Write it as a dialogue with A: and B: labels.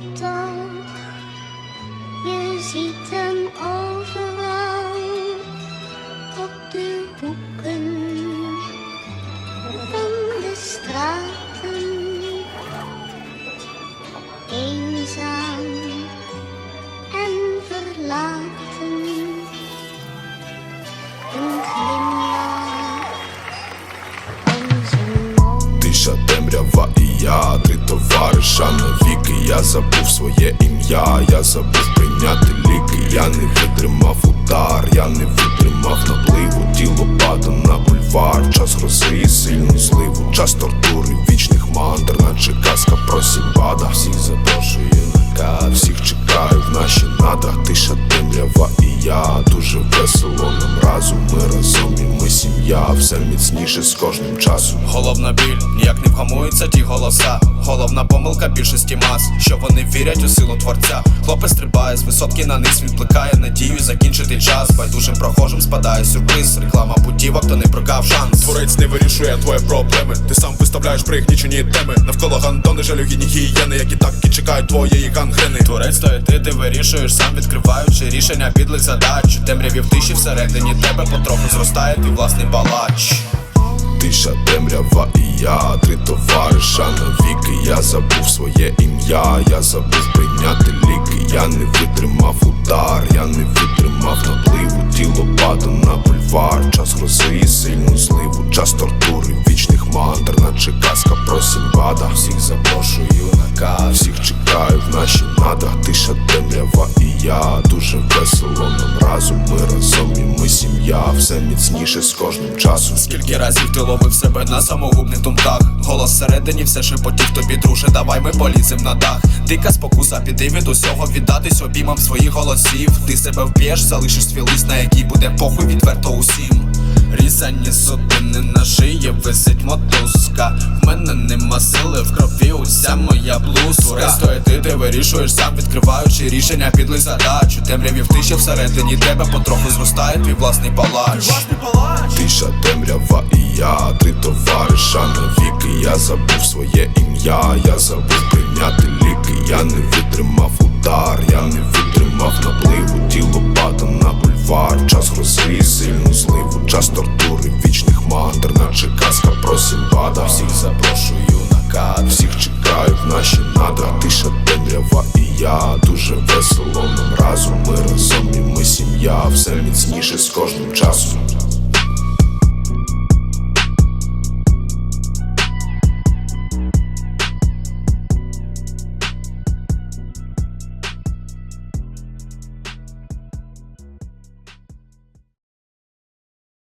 A: Don't you see them overal op de hoeken van de straten? Eenzaam en verlaten. Een glimlach om zijn mond.
B: Тиша, темрява і я, три товариша навіки. Я забув своє ім'я, я забув прийняти ліки. Я не витримав удар, я не витримав напливу. Тіло падає на бульвар, час грози сильну зливу. Час тортури, вічних мандр, наче казка про Сімбада. Всіх запрошую на каву, всіх чекаю в наші надра. Тиша, темрява і я, дуже весело нам разом. Ми разом і ми сім'я, все міцніше з кожним часом.
C: Головна біль, ніяк не вгамуються ті голоса. Головна помилка більшості мас, що вони вірять у силу творця. Хлопець стрибає з висотки на низ, відкликає надію закінчити час. Байдужим прохожим спадає сюрприз. Реклама путівок, то не прогав шанс.
D: Творець не вирішує твої проблеми. Ти сам виставляєш пригнічені теми. Навколо гандони, жалюгідні гієни, які так і чекають твоєї гангрени.
C: Творець то і ти, ти вирішуєш сам відкриваючи рішення підлих задач. Темряві в тиші всередині тебе потроху зростає твій власний палач.
B: Тиша, темрява і я, три товариша навіки. Я забув своє ім'я, я забув прийняти ліки. Я не витримав удар, я не витримав напливу. Тіло падає на бульвар, час грози і сильну зливу. Час тортури, вічних мандр, наче казка про Сімбада. Всіх запрошую на каву, всіх чекаю в наші надра. Тиша, темрява і я, дуже весело нам разом. Ми разом і ми сім'я, все міцніше з кожним часом.
C: Скільки разів ти ловив себе на самогубних думках Голос всередині все шепотів тобі, друже, давай ми полізем на дах. Дика спокуса, піди від усього, віддатись обіймам своїх голосів. Ти себе вб'єш, залишиш свій лист, на який буде похуй відверто усім. Різані судини на шиї висить мотузка. В мене нема сили, в крові уся моя блузка. І ти, ти вирішуєш сам, відкриваючи рішення підлих задач У темряві в тиші всередині тебе потроху зростає твій власний палач.
B: Тиша, темрява і я, три товариша навіки. Я забув своє ім'я, я забув прийняти ліки. Я не витримав удар, я не витримав Сімбада. Всіх запрошую на кадр, всіх чекаю в наші надра. Тиша, темрява і я, дуже весело нам разом. Ми разом і ми сім'я, все міцніше з кожним часом.